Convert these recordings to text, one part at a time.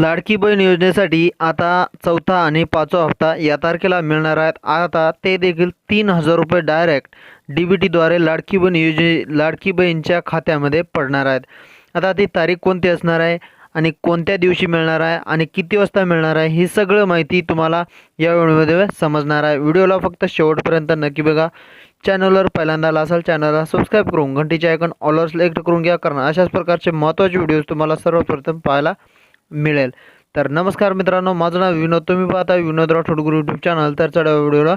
लाडकी बहीण योजनेसाठी आता चौथा आणि पाचवा हप्ता या तारखेला मिळणार आहेत. आता ते देखील तीन हजार रुपये डायरेक्ट डी बी टीद्वारे लाडकी बहीण योजने लाडकी बहीणच्या खात्यामध्ये पडणार आहेत. आता ती तारीख कोणती असणार आहे आणि कोणत्या दिवशी मिळणार आहे आणि किती वाजता मिळणार आहे ही सगळं माहिती तुम्हाला या व्हिडिओमध्ये समजणार आहे. व्हिडिओला फक्त शेवटपर्यंत नक्की बघा. चॅनलवर पहिल्यांदा असाल चॅनलला सबस्क्राईब करून घंटीचे आयकॉन ऑलवर सिलेक्ट करून घ्या कारण अशाच प्रकारचे महत्त्वाचे व्हिडिओज तुम्हाला सर्वप्रथम पाहायला मिळेल. तर नमस्कार मित्रांनो माझं नाव विनोद. तुम्ही पाहता विनोद राठोड गुरु यूट्यूब चॅनल तर चढ्या व्हिडिओला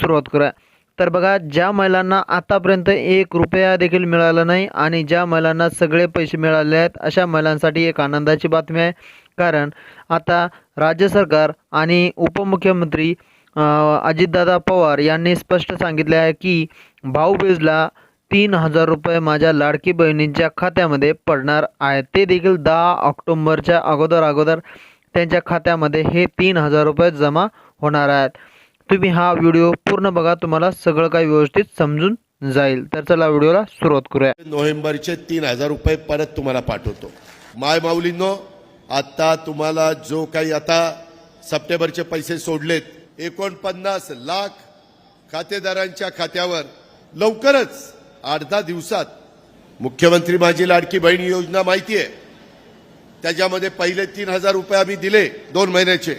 सुरुवात करूया. तर बघा ज्या महिलांना आतापर्यंत एक रुपया देखील मिळाला नाही आणि ज्या महिलांना सगळे पैसे मिळाले आहेत अशा महिलांसाठी एक आनंदाची बातमी आहे. कारण आता राज्य सरकार आणि उपमुख्यमंत्री अजितदादा पवार यांनी स्पष्ट सांगितले आहे की भाऊबीजला तीन हजार रुपये माझ्या लाडकी बहिणींच्या खात्यामध्ये पडणार आहेत. ते देखील दहा ऑक्टोंबरच्या अगोदर अगोदर त्यांच्या खात्यामध्ये हे तीन हजार रुपये जमा होणार आहेत. तुम्ही हा व्हिडिओ पूर्ण बघा तुम्हाला सगळं काही व्यवस्थित समजून जाईल. तर चला व्हिडिओला सुरुवात करूया. नोव्हेंबरचे तीन हजार रुपये परत तुम्हाला पाठवतो. माय माऊलींनो आता तुम्हाला जो काही आता सप्टेंबरचे पैसे सोडलेत एकोणपन्नास लाख खातेदारांच्या खात्यावर लवकरच आठ दहा दिवसात मुख्यमंत्री माझी लाडकी बहीण योजना माहिती आहे. त्याच्यामध्ये पहिले तीन हजार रुपये आम्ही दिले दोन महिन्याचे.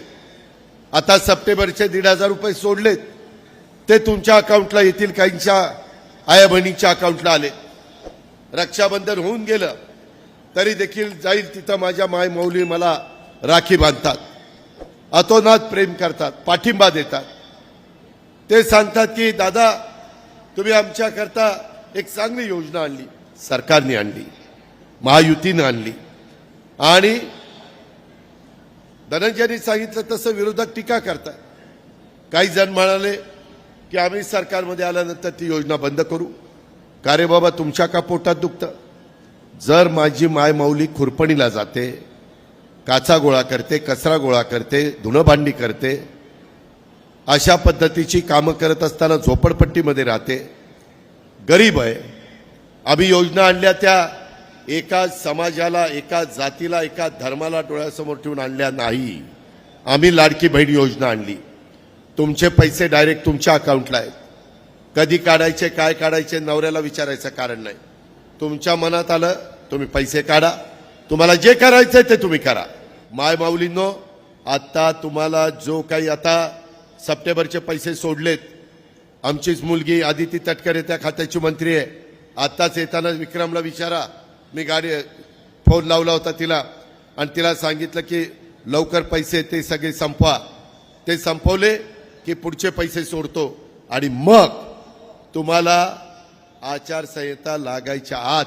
आता सप्टेंबरचे दीड हजार रुपये सोडलेत. ते तुमच्या अकाउंटला येतील काहींच्या आया बहिणीच्या अकाउंटला आले. रक्षाबंधन होऊन गेलं तरी देखील जाईल तिथं माझ्या माय मौली मला राखी बांधतात. अतोनात प्रेम करतात पाठिंबा देतात. ते सांगतात की दादा तुम्ही आमच्याकरता एक चांगली योजना आणली सरकारने आणली महायुतीनं आणली. आणि धनंजयनी सांगितलं तसं विरोधात टीका करतात काही जण म्हणाले की आम्ही सरकारमध्ये आल्यानंतर ती योजना बंद करू. का रे बाबा तुमच्या का पोटात दुखतं? जर माझी माय माऊली खुरपणीला जाते काचा गोळा करते कचरा गोळा करते धुणंभांडी करते अशा पद्धतीची कामं करत असताना झोपडपट्टीमध्ये राहते गरीब आहे. आम्ही योजना आणल्या त्या एका समाजाला एका जातीला एका धर्माला डोळ्यासमोर ठेवून आणल्या नाही. आम्ही लाडकी बहीण योजना आणली. तुमचे पैसे डायरेक्ट तुमच्या अकाउंटला आहेत. कधी काढायचे काय काढायचे नवऱ्याला विचारायचं कारण नाही. तुमच्या मनात आलं तुम्ही पैसे काढा. तुम्हाला जे करायचंय ते तुम्ही करा. माय माऊलींनो आता तुम्हाला जो काही आता सप्टेंबरचे पैसे सोडलेत आमचीच मुलगी आदिती तटकरे त्या खात्याची मंत्री आहे. आत्ताच येताना विक्रमला विचारा. मी गाडी फोन लावला होता तिला. आणि तिला सांगितलं की लवकर पैसे ते सगळे संपवा. ते संपवले की पुढचे पैसे सोडतो. आणि मग तुम्हाला आचारसंहिता लागायच्या आत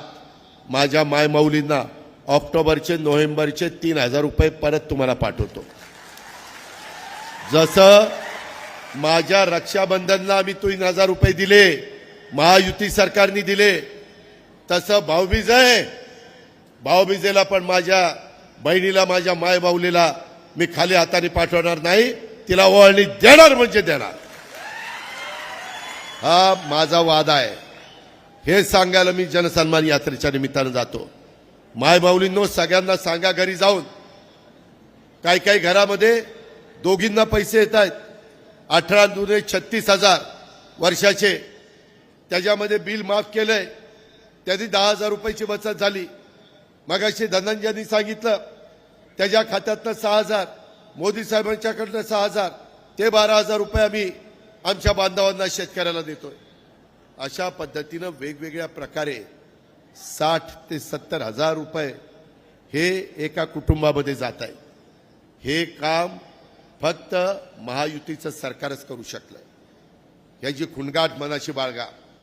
माझ्या मायमाऊलींना ऑक्टोबरचे नोव्हेंबरचे तीन हजार रुपये परत तुम्हाला पाठवतो. जसं माझ्या रक्षाबंधनला आम्ही तीन हजार रुपये दिले. महायुती सरकारने दिले. तसं भाऊबीज आहे. भाऊबीजेला पण माझ्या बहिणीला माझ्या मायबाऊलीला मी खाली हाताने पाठवणार नाही. तिला ओळणी देणार म्हणजे देणार. हा माझा वादा आहे. हे सांगायला मी जनसन्मान यात्रेच्या निमित्तानं जातो. माय सगळ्यांना सांगा घरी जाऊन. काही काही घरामध्ये दोघींना पैसे येत आहेत. अठरा दुने छत्तीस हजार वर्षाचे. त्याच्यामध्ये बिल माफ केलंय. त्याची दहा हजार रुपयाची बचत झाली. मगाशी धनंजयनी सांगितलं त्याच्या खात्यातनं सहा हजार मोदी साहेबांच्याकडनं सहा हजार ते बारा हजार रुपये आम्ही आमच्या बांधवांना शेतकऱ्याला देतोय. अशा पद्धतीनं वेगवेगळ्या प्रकारे साठ ते सत्तर हजार रुपये हे एका कुटुंबामध्ये जात आहे. हे काम फक्त महायुतीचं सरकारच करू शकलं. याची खुणगाट मनाशी बाळगा